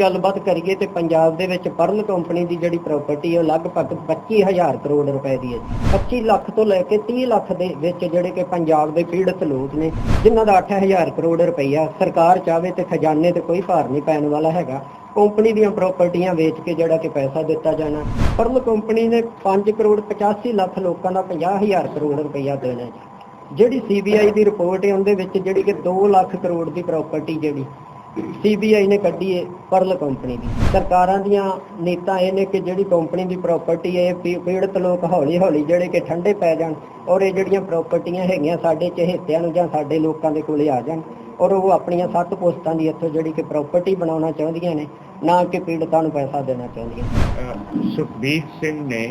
ਗੱਲਬਾਤ ਕਰੀਏ ਤੇ ਪੰਜਾਬ ਦੇ ਵਿੱਚ ਪਰਲ ਕੰਪਨੀ ਦੀ ਜਿਹੜੀ ਪ੍ਰਾਪਰਟੀ ਹੈ ਉਹ ਲਗਭਗ 25000 ਕਰੋੜ ਰੁਪਏ ਦੀ ਹੈ ਜੀ। 25 ਲੱਖ ਤੋਂ ਲੈ ਕੇ 30 ਲੱਖ ਦੇ ਵਿੱਚ ਜਿਹੜੇ ਕਿ ਪੰਜਾਬ ਦੇ ਪੀੜਤ ਲੋਕ ਨੇ, ਜਿਨ੍ਹਾਂ ਦਾ 8000 ਕਰੋੜ ਰੁਪਈਆ ਸਰਕਾਰ ਚਾਵੇ ਤੇ ਖਜ਼ਾਨੇ ਤੇ ਕੋਈ ਭਾਰ ਨਹੀਂ ਪੈਣ ਵਾਲਾ ਹੈਗਾ, ਕੰਪਨੀ ਦੀਆਂ ਪ੍ਰਾਪਰਟੀਆਂ ਵੇਚ ਕੇ ਜਿਹੜਾ ਕਿ ਪੈਸਾ ਦਿੱਤਾ ਜਾਣਾ। ਪਰਲ ਕੰਪਨੀ ਨੇ 5 ਕਰੋੜ 85 ਲੱਖ ਲੋਕਾਂ ਦਾ 50000 ਕਰੋੜ ਰੁਪਈਆ ਦੇਣਾ ਜੀ। ਜਿਹੜੀ ਸੀਬੀਆਈ ਦੀ ਰਿਪੋਰਟ ਹੈ ਉਹਦੇ ਵਿੱਚ ਜਿਹੜੀ ਕਿ 2 ਲੱਖ ਕਰੋੜ ਦੀ ਪ੍ਰਾਪਰਟੀ ਜਿਹੜੀ ਸੀਬੀਆਈ ਨੇ ਕੱਢੀ ਹੈ ਪਰਲ ਕੰਪਨੀ ਦੀ। ਸਰਕਾਰਾਂ ਦੀਆਂ ਨੀਤਾਂ ਇਹ ਨੇ ਕਿ ਜਿਹੜੀ ਕੰਪਨੀ ਦੀ ਪ੍ਰਾਪਰਟੀ ਹੈ ਪੀੜਤ ਲੋਕ ਹੌਲੀ ਹੌਲੀ ਜਿਹੜੇ ਕਿ ਠੰਡੇ ਪੈ ਜਾਣ ਔਰ ਇਹ ਜਿਹੜੀਆਂ ਪ੍ਰਾਪਰਟੀਆਂ ਹੈਗੀਆਂ ਸਾਡੇ ਚਹੇਤਿਆਂ ਨੂੰ ਜਾਂ ਸਾਡੇ ਲੋਕਾਂ ਦੇ ਕੋਲੇ ਆ ਜਾਣ ਔਰ ਉਹ ਆਪਣੀਆਂ ਸੱਤ ਪੋਸਟਾਂ ਦੀ ਇੱਥੋਂ ਜਿਹੜੀ ਕਿ ਪ੍ਰਾਪਰਟੀ ਬਣਾਉਣਾ ਚਾਹੁੰਦੀਆਂ ਨੇ, ਨਾ ਕਿ ਪੀੜਤਾਂ ਨੂੰ ਪੈਸਾ ਦੇਣਾ ਚਾਹੁੰਦੀਆਂ ਸੁਖਬੀਰ ਸਿੰਘ ਨੇ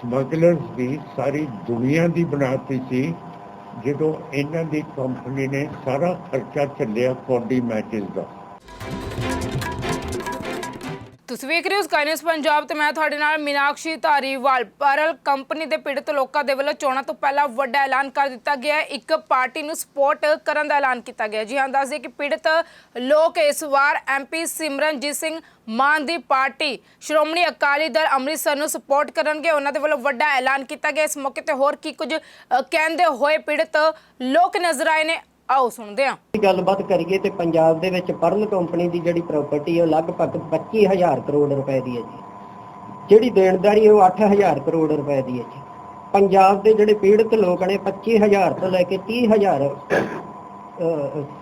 ਸਮਗਲਰਸ ਦੀ ਸਾਰੀ ਦੁਨੀਆ ਦੀ ਬਣਾਤੀ ਸੀ। ਜਦੋਂ ਇਹਨਾਂ ਦੀ ਕੰਪਨੀ ਨੇ ਸਾਰਾ ਖਰਚਾ ਚੱਲਿਆ ਕੌਡੀ ਮੈਚਸ ਦਾ। ਤੁਸੀਂ ਵੇਖ ਰਹੇ ਹੋ ਸਕਾਈ ਪੰਜਾਬ ਤੇ ਮੈਂ ਤੁਹਾਡੇ ਨਾਲ ਮੀਨਾਕਸ਼ੀ ਧਾਰੀਵਾਲ। ਪਰਲ ਕੰਪਨੀ ਦੇ ਪੀੜਤ ਲੋਕਾਂ ਦੇ ਵੱਲੋਂ ਚੋਣਾਂ ਤੋਂ ਪਹਿਲਾਂ ਵੱਡਾ ਐਲਾਨ ਕਰ ਦਿੱਤਾ ਗਿਆ ਹੈ। ਇੱਕ ਪਾਰਟੀ ਨੂੰ ਸਪੋਰਟ ਕਰਨ ਦਾ ਐਲਾਨ ਕੀਤਾ ਗਿਆ ਜੀ ਹਾਂ, ਦੱਸਦੇ ਕਿ ਪੀੜਤ ਲੋਕ ਇਸ ਵਾਰ ਐਮਪੀ ਸਿਮਰਨਜੀਤ ਸਿੰਘ ਮਾਨ ਦੀ ਪਾਰਟੀ, ਸ਼੍ਰੋਮਣੀ ਅਕਾਲੀ ਦਲ ਅੰਮ੍ਰਿਤਸਰ ਨੂੰ ਸਪੋਰਟ ਕਰਨਗੇ। ਉਹਨਾਂ ਦੇ ਵੱਲੋਂ ਵੱਡਾ ਐਲਾਨ ਕੀਤਾ ਗਿਆ। ਇਸ ਮੌਕੇ ਤੇ ਹੋਰ ਕੀ ਕੁਝ ਕਹਿੰਦੇ ਹੋਏ ਪੀੜਤ ਲੋਕ ਨਜ਼ਰ ਆਏ ਨੇ। ਆਓ ਸੁਣਦੇ ਹਾਂ। ਦੀ ਗੱਲਬਾਤ ਕਰੀਏ ਤੇ ਪੰਜਾਬ ਦੇ ਵਿੱਚ ਪਰਲ ਕੰਪਨੀ ਦੀ ਜਿਹੜੀ ਪ੍ਰਾਪਰਟੀ ਹੈ ਉਹ ਲਗਭਗ 25000 ਕਰੋੜ ਰੁਪਏ ਦੀ ਹੈ ਜੀ। ਜਿਹੜੀ ਦੇਣਦਾਰੀ ਹੈ ਉਹ 8000 ਕਰੋੜ ਰੁਪਏ ਦੀ ਹੈ ਜੀ। ਪੰਜਾਬ ਦੇ ਜਿਹੜੇ ਪੀੜਤ ਲੋਕ ਨੇ 25000 ਤੋਂ ਲੈ ਕੇ 30000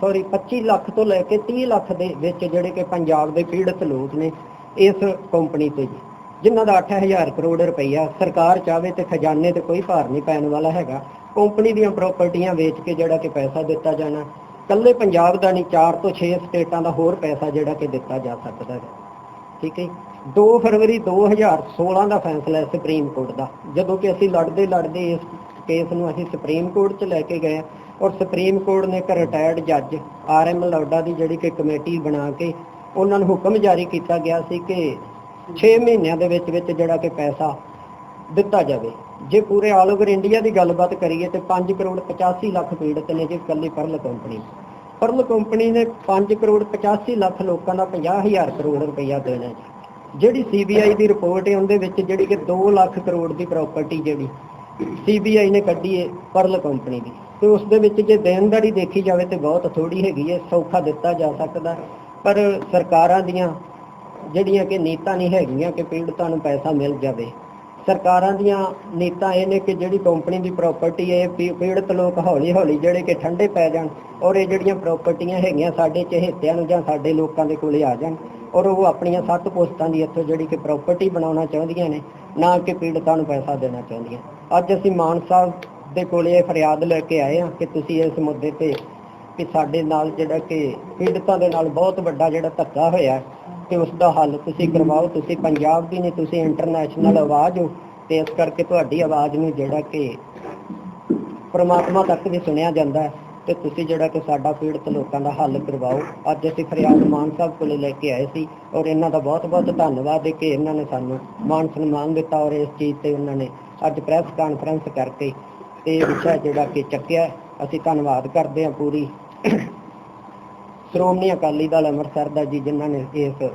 ਸੌਰੀ 25 ਲੱਖ ਤੋਂ ਲੈ ਕੇ 30 ਲੱਖ ਦੇ ਵਿੱਚ ਜਿਹੜੇ ਕਿ ਪੰਜਾਬ ਦੇ ਪੀੜਤ ਲੋਕ ਨੇ, ਇਸ ਕੰਪਨੀ ਤੇ ਜੀ। ਜਿਨ੍ਹਾਂ ਦਾ 8000 ਕਰੋੜ ਰੁਪਈਆ ਸਰਕਾਰ ਚਾਵੇ ਤੇ ਖਜ਼ਾਨੇ ਤੇ ਕੋਈ ਭਾਰ ਨਹੀਂ ਪੈਣ ਵਾਲਾ ਹੈਗਾ ਕੰਪਨੀ ਦੀਆਂ ਪ੍ਰਾਪਰਟੀਆਂ ਵੇਚ ਕੇ ਜਿਹੜਾ ਕਿ ਪੈਸਾ ਦਿੱਤਾ ਜਾਣਾ। ਕੱਲੇ ਪੰਜਾਬ ਦਾ ਨਹੀਂ 4 ਤੋਂ 6 ਸਟੇਟਾਂ ਦਾ ਹੋਰ ਪੈਸਾ ਜਿਹੜਾ ਕਿ ਦਿੱਤਾ ਜਾ ਸਕਦਾ ਹੈ। ਠੀਕ ਹੈ ਜੀ। 2 ਫਰਵਰੀ 2016 ਦਾ ਫੈਸਲਾ ਹੈ ਸੁਪਰੀਮ ਕੋਰਟ ਦਾ। ਜਦੋਂ ਕਿ ਅਸੀਂ ਲੜਦੇ ਲੜਦੇ ਇਸ ਕੇਸ ਨੂੰ ਅਸੀਂ ਸੁਪਰੀਮ ਕੋਰਟ 'ਚ ਲੈ ਕੇ ਗਏ ਔਰ ਸੁਪਰੀਮ ਕੋਰਟ ਨੇ ਇੱਕ ਰਿਟਾਇਰਡ ਜੱਜ ਆਰ ਐਮ ਲੋਡਾ ਦੀ ਜਿਹੜੀ ਕਿ ਕਮੇਟੀ ਬਣਾ ਕੇ ਉਹਨਾਂ ਨੂੰ ਹੁਕਮ ਜਾਰੀ ਕੀਤਾ ਗਿਆ ਸੀ ਕਿ 6 ਮਹੀਨਿਆਂ ਦੇ ਵਿੱਚ ਵਿੱਚ ਜਿਹੜਾ ਕਿ ਪੈਸਾ ਦਿੱਤਾ ਜਾਵੇ। ਜੇ ਪੂਰੇ ਆਲ ਓਵਰ ਇੰਡੀਆ ਦੀ ਗੱਲਬਾਤ ਕਰੀਏ ਤੇ 5 ਕਰੋੜ 85 ਲੱਖ ਪੀੜਤ ਨੇ ਜੇ ਇਕੱਲੀ ਪਰਲ ਕੰਪਨੀ ਪਰਲ ਕੰਪਨੀ ਨੇ 5 ਕਰੋੜ 85 ਲੱਖ ਲੋਕਾਂ ਦਾ 50000 ਕਰੋੜ ਰੁਪਈਆ ਦੇਣਾ ਜੀ। ਜਿਹੜੀ ਸੀਬੀਆਈ ਦੀ ਰਿਪੋਰਟ ਹੈ, ਉਹਦੇ ਵਿੱਚ ਜਿਹੜੀ ਕਿ 2 ਲੱਖ ਕਰੋੜ ਦੀ ਪ੍ਰਾਪਰਟੀ ਜਿਹੜੀ ਸੀਬੀਆਈ ਨੇ ਕੱਢੀ ਹੈ ਪਰਲ ਕੰਪਨੀ ਦੀ। ਤੇ ਉਸ ਦੇ ਵਿੱਚ ਜੇ ਦੇਣਦਾਰੀ ਦੇਖੀ ਜਾਵੇ ਤੇ ਬਹੁਤ ਥੋੜੀ ਹੈਗੀ ਹੈ, ਸੌਖਾ ਦਿੱਤਾ ਜਾ ਸਕਦਾ। ਪਰ ਸਰਕਾਰਾਂ ਦੀਆਂ ਜਿਹੜੀਆਂ ਕਿ ਨੀਤਾਂ ਨਹੀਂ ਹੈਗੀਆਂ ਕਿ ਪੀੜਤਾਂ ਨੂੰ ਪੈਸਾ ਮਿਲ ਜਾਵੇ ਸਰਕਾਰਾਂ ਦੀਆਂ ਨੀਤਾਂ ਇਹ ਨੇ ਕਿ ਜਿਹੜੀ ਕੰਪਨੀ ਦੀ ਪ੍ਰਾਪਰਟੀ ਹੈ, ਇਹ ਪੀ- ਪੀੜਤ ਲੋਕ ਹੌਲੀ ਹੌਲੀ ਜਿਹੜੇ ਕਿ ਠੰਡੇ ਪੈ ਜਾਣ ਔਰ ਇਹ ਜਿਹੜੀਆਂ ਪ੍ਰਾਪਰਟੀਆਂ ਹੈਗੀਆਂ ਸਾਡੇ ਚਹੇਤਿਆਂ ਨੂੰ ਜਾਂ ਸਾਡੇ ਲੋਕਾਂ ਦੇ ਕੋਲੇ ਆ ਜਾਣ ਔਰ ਉਹ ਆਪਣੀਆਂ ਸੱਤ ਪੋਸਟਾਂ ਦੀ ਇੱਥੋਂ ਜਿਹੜੀ ਕਿ ਪ੍ਰਾਪਰਟੀ ਬਣਾਉਣਾ ਚਾਹੁੰਦੀਆਂ ਨੇ, ਨਾ ਕਿ ਪੀੜਤਾਂ ਨੂੰ ਪੈਸਾ ਦੇਣਾ ਚਾਹੁੰਦੀਆਂ। ਅੱਜ ਅਸੀਂ ਮਾਨ ਸਾਹਿਬ ਦੇ ਕੋਲੇ ਇਹ ਫਰਿਆਦ ਲੈ ਕੇ ਆਏ ਹਾਂ ਕਿ ਤੁਸੀਂ ਇਸ ਮੁੱਦੇ ਤੇ ਕਿ ਸਾਡੇ ਨਾਲ ਜਿਹੜਾ ਕਿ ਪੀੜਤਾਂ ਦੇ ਨਾਲ ਬਹੁਤ ਵੱਡਾ ਜਿਹੜਾ ਧੱਕਾ ਹੋਇਆ ਤੇ ਉਸ ਦਾ ਹੱਲ ਤੁਸੀਂ ਕਰਵਾਓ, ਤੁਸੀਂ ਪੰਜਾਬ ਦੀ ਨਹੀਂ, ਤੁਸੀਂ ਇੰਟਰਨੈਸ਼ਨਲ ਆਵਾਜ਼ ਹੋ, ਤੇ ਇਸ ਕਰਕੇ ਤੁਹਾਡੀ ਆਵਾਜ਼ ਨੂੰ ਜਿਹੜਾ ਕਿ ਪ੍ਰਮਾਤਮਾ ਤੱਕ ਵੀ ਸੁਣਿਆ ਜਾਂਦਾ ਹੈ, ਤੇ ਤੁਸੀਂ ਜਿਹੜਾ ਕਿ ਸਾਡਾ ਪੀੜਤ ਲੋਕਾਂ ਦਾ ਹੱਲ ਕਰਵਾਓ। ਅੱਜ ਅਸੀਂ ਫਰਿਆਦ ਮਾਨ ਸਾਹਿਬ ਕੋਲੇ ਲੈ ਕੇ ਆਏ ਸੀ, ਔਰ ਇਹਨਾਂ ਦਾ ਬਹੁਤ ਬਹੁਤ ਧੰਨਵਾਦ ਹੈ ਕਿ ਇਹਨਾਂ ਨੇ ਸਾਨੂੰ ਮਾਨ ਸਨਮਾਨ ਦਿੱਤਾ, ਔਰ ਇਸ ਚੀਜ਼ ਤੇ ਉਹਨਾਂ ਨੇ ਅੱਜ ਪ੍ਰੈਸ ਕਾਨਫਰੰਸ ਕਰਕੇ ਤੇ ਇਹ ਵਿਸ਼ਾ ਜਿਹੜਾ ਕਿ ਚੱਕਿਆ ਅਸੀਂ ਧੰਨਵਾਦ ਕਰਦੇ ਹਾਂ ਪੂਰੀ ਸ਼੍ਰੋਮਣੀ ਅਕਾਲੀ ਦਲ ਅੰਮ੍ਰਿਤਸਰ ਦਾ ਜੀ ਜਿਨ੍ਹਾਂ ਨੇ ਇਸ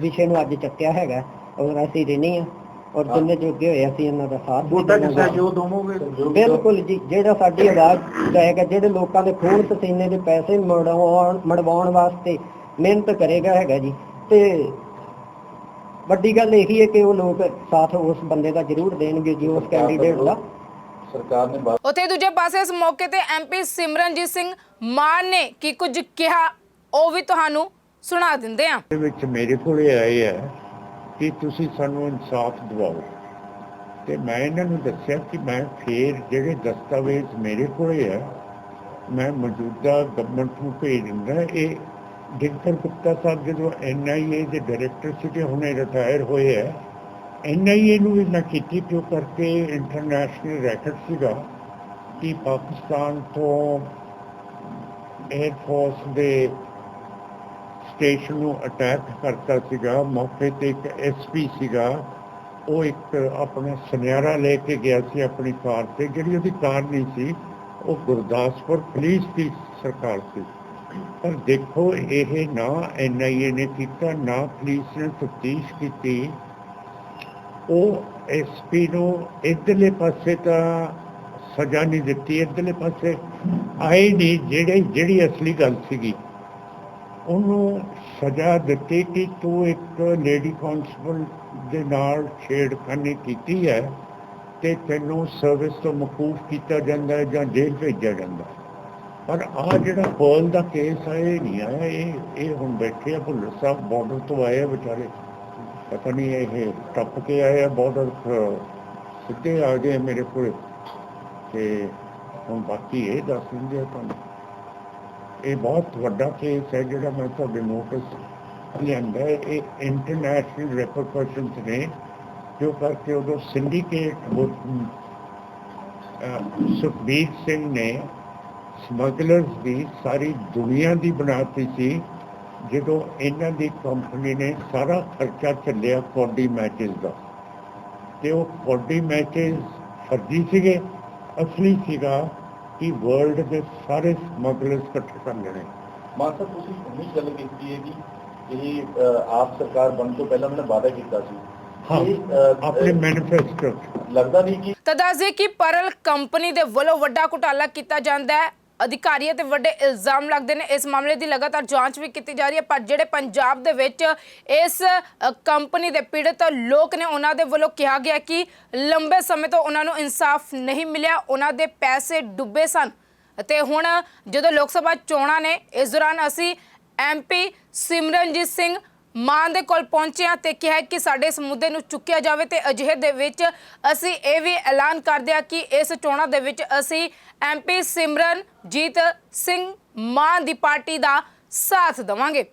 ਵਿਸ਼ੇ ਨੂੰ ਅੱਜ ਚੱਕਿਆ ਹੈਗਾ ਔਰ ਅਸੀਂ ਰਹਿਣੀ ਆ ਔਰ ਜਿੰਨੇ ਜੋਗੇ ਹੋਏ ਅਸੀਂ ਇਹਨਾਂ ਦਾ ਸਾਥ। ਦਵੋਗੇ। ਬਿਲਕੁਲ ਜੀ ਜਿਹੜਾ ਸਾਡੀ ਆਵਾਜ਼ ਜਾਏਗਾ ਜਿਹੜੇ ਲੋਕਾਂ ਦੇ ਖੂਨ ਪਸੀਨੇ ਦੇ ਪੈਸੇ ਮੜਵਾਉਣ ਮੜਵਾਉਣ ਵਾਸਤੇ ਮਿਹਨਤ ਕਰੇਗਾ ਹੈਗਾ ਜੀ। ਤੇ ਵੱਡੀ ਗੱਲ ਇਹੀ ਹੈ ਕਿ ਉਹ ਲੋਕ ਸਾਥ ਉਸ ਬੰਦੇ ਦਾ ਜ਼ਰੂਰ ਦੇਣਗੇ ਜੀ ਉਸ ਕੈਂਡੀਡੇਟ ਦਾ ਸਰਕਾਰ ਨੇ ਉੱਥੇ ਦੂਜੇ ਪਾਸੇ ਇਸ ਮੌਕੇ ਤੇ ਐਮਪੀ ਸਿਮਰਨਜੀਤ ਸਿੰਘ ਮਾਨ ਨੇ ਕੀ ਕੁਝ ਕਿਹਾ? ਉਹ ਵੀ ਤੁਹਾਨੂੰ ਸੁਣਾ ਦਿੰਦੇ ਹਾਂ ਦੇ ਵਿੱਚ ਮੇਰੇ ਕੋਲੇ ਆਏ ਆ ਕਿ ਤੁਸੀਂ ਸਾਨੂੰ ਇਨਸਾਫ ਦਿਵਾਓ। ਤੇ ਮੈਂ ਇਹਨਾਂ ਨੂੰ ਦੱਸਿਆ ਕਿ ਮੈਂ ਫੇਰ ਜਿਹੜੇ ਦਸਤਾਵੇਜ਼ ਮੇਰੇ ਕੋਲੇ ਆ, ਮੈਂ ਮੌਜੂਦਾ ਗਵਰਨਮੈਂਟ ਨੂੰ ਭੇਜ ਦਿੰਦਾ। ਇਹ ਡਿੰਕਰ ਗੁਪਤਾ ਸਾਹਿਬ ਜਦੋਂ ਐਨਆਈਏ ਦੇ ਡਾਇਰੈਕਟਰ ਸੀਗੇ, ਹੁਣੇ ਰਿਟਾਇਰ ਹੋਏ ਆ। ਐਨਆਈਏ ਨੂੰ ਵੀ ਮੈਂ ਕੀਤੀ ਕਿਉਂ ਕਰਕੇ ਇੰਟਰਨੈਸ਼ਨਲ ਰੈਕਟ ਸੀਗਾ ਕਿ ਪਾਕਿਸਤਾਨ ਤੋਂ 에ਅਰ ਫੋਰਸ ਦੇ ਸਟੇਸ਼ਨ ਨੂੰ ਅਟੈਕ ਕਰਤਾ ਸੀਗਾ, ਮੌਕੇ ਤੇ ਇੱਕ ਐਸਪੀ ਸੀਗਾ। ਉਹ ਇੱਕ ਆਪਣਾ ਸੁਨਿਆਰਾ ਲੈ ਕੇ ਗਿਆ ਸੀ ਆਪਣੀ ਕਾਰ ਤੇ, ਜਿਹੜੀ ਉਹਦੀ ਕਾਰ ਨਹੀਂ ਸੀ, ਉਹ ਗੁਰਦਾਸਪੁਰ ਪੁਲਿਸ ਦੀ ਸਰਕਾਰ ਸੀ। ਪਰ ਦੇਖੋ, ਇਹ ਨਾ ਐਨਆਈਏ ਨੇ ਕੀਤਾ, ਨਾ ਪੁਲਿਸ ਨੇ ਤਫਤੀਸ਼ ਕੀਤੀ। ਉਹ ਐਸਪੀ ਨੂੰ ਇਧਰਲੇ ਪਾਸੇ ਤਾਂ ਸਜ਼ਾ ਨਹੀਂ ਦਿੱਤੀ, ਇਧਰਲੇ ਪਾਸੇ ਆਏ ਨਹੀਂ, ਜਿਹੜੇ, ਜਿਹੜੀ ਅਸਲੀ ਗੱਲ ਸੀਗੀ। ਉਹਨੂੰ ਸਜ਼ਾ ਦਿੱਤੀ ਕਿ ਤੂੰ ਇੱਕ ਲੇਡੀ ਕਾਂਸਟੇਬਲ ਦੇ ਨਾਲ ਛੇੜਖਾਨੀ ਕੀਤੀ ਹੈ ਤੇ ਤੈਨੂੰ ਸਰਵਿਸ ਤੋਂ ਮਕੂਫ ਕੀਤਾ ਜਾਂਦਾ ਹੈ ਜਾਂ ਜੇਲ੍ਹ ਭੇਜਿਆ ਜਾਂਦਾ ਪਰ ਆ ਜਿਹੜਾ ਪਰਲ ਦਾ ਕੇਸ ਹੈ ਇਹ ਨਹੀਂ ਆਇਆ। ਇਹ ਇਹ ਹੁਣ ਬੈਠੇ ਆ, ਭੁੱਲਰ ਸਾਹਿਬ ਬਾਰਡਰ ਤੋਂ ਆਏ ਆ ਵਿਚਾਰੇ। ਪਤਾ ਨਹੀਂ ਇਹ ਟੱਪ ਕੇ ਆਏ ਆ ਬਾਰਡਰ ਸਿੱਧੇ ਆ ਗਏ ਮੇਰੇ ਕੋਲ। ਤੇ ਹੁਣ ਬਾਕੀ ਇਹ ਦੱਸ ਦਿੰਦੇ ਆ ਤੁਹਾਨੂੰ। ਇਹ ਬਹੁਤ ਵੱਡਾ ਕੇਸ ਹੈ ਜਿਹੜਾ ਮੈਂ ਤੁਹਾਡੇ ਨੋਟਿਸ ਲਿਆਂਦਾ ਇਹ ਇੰਟਰਨੈਸ਼ਨਲ ਰੈਪਰਕਸ਼ਨਸ ਨੇ, ਜੋ ਕਰਕੇ ਉਦੋਂ ਸਿੰਡੀਕੇਟ ਸੁਖਬੀਰ ਸਿੰਘ ਨੇ ਸਮਗਲਰਸ ਦੀ ਸਾਰੀ ਦੁਨੀਆ ਦੀ ਬਣਾਤੀ ਸੀ, ਜਦੋਂ ਇਹਨਾਂ ਦੀ ਕੰਪਨੀ ਨੇ ਸਾਰਾ ਖਰਚਾ ਚੱਲਿਆ ਕੌਡੀ ਮੈਚਸ ਦਾ। ਤੇ ਉਹ ਕੌਡੀ ਮੈਚਸ ਫਰਜ਼ੀ ਸੀਗੇ, ਅਸਲੀ ਸੀਗਾ। ਕਿ ਵਰਲਡ ਦੇ ਸਾਰੇ ਸਮਗਲਰਸ ਇਕੱਠੇ ਕਰ ਲੈਣੇ। ਮਾਸਟਰ ਤੁਸੀਂ ਹੁਣੇ ਗੱਲ ਕੀਤੀ ਹੈ ਕਿ ਇਹ ਆਪ ਸਰਕਾਰ ਬਣਨ ਤੋਂ ਪਹਿਲਾਂ ਮੈंने ਵਾਅਦਾ ਕੀਤਾ ਸੀ। ਆਪਣੇ ਮੈਨੀਫੈਸਟੋ ਲੱਗਦਾ ਨਹੀਂ ਕਿ ਤਾਂ ਦੱਸਦੇ ਕਿ ਪਰਲ ਕੰਪਨੀ ਦੇ ਵੱਲੋਂ ਵੱਡਾ ਘੁਟਾਲਾ ਕੀਤਾ ਜਾਂਦਾ ਹੈ। ਅਧਿਕਾਰੀਆਂ ਤੇ ਵੱਡੇ ਇਲਜ਼ਾਮ ਲੱਗਦੇ ਨੇ। ਇਸ ਮਾਮਲੇ ਦੀ ਲਗਾਤਾਰ ਜਾਂਚ ਵੀ ਕੀਤੀ ਜਾ ਰਹੀ ਹੈ, ਪਰ ਜਿਹੜੇ ਪੰਜਾਬ ਦੇ ਵਿੱਚ ਇਸ ਕੰਪਨੀ ਦੇ ਪੀੜਤ ਲੋਕ ਨੇ, ਉਹਨਾਂ ਦੇ ਵੱਲੋਂ ਕਿਹਾ ਗਿਆ ਕਿ ਲੰਬੇ ਸਮੇਂ ਤੋਂ ਉਹਨਾਂ ਨੂੰ ਇਨਸਾਫ ਨਹੀਂ ਮਿਲਿਆ, ਉਹਨਾਂ ਦੇ ਪੈਸੇ ਡੁੱਬੇ ਸਨ। ਅਤੇ ਹੁਣ ਜਦੋਂ ਲੋਕ ਸਭਾ ਚੋਣਾਂ ਨੇ, ਇਸ ਦੌਰਾਨ ਅਸੀਂ ਐਮਪੀ ਸਿਮਰਨਜੀਤ ਸਿੰਘ ਮਾਨ ਦੇ ਕੋਲ ਪਹੁੰਚਿਆ ਹਾਂ ਤੇ ਕਿਹਾ ਕਿ ਸਾਡੇ ਇਸ ਮੁੱਦੇ ਨੂੰ ਚੁੱਕਿਆ ਜਾਵੇ ਤੇ ਅਜਿਹੇ ਦੇ ਵਿੱਚ ਅਸੀਂ ਇਹ ਵੀ ਐਲਾਨ ਕਰਦੇ ਹਾਂ ਕਿ ਇਸ ਚੋਣਾਂ ਦੇ ਵਿੱਚ ਅਸੀਂ ਐਮਪੀ ਸਿਮਰਨਜੀਤ ਸਿੰਘ ਮਾਨ ਦੀ ਪਾਰਟੀ ਦਾ ਸਾਥ ਦੇਵਾਂਗੇ।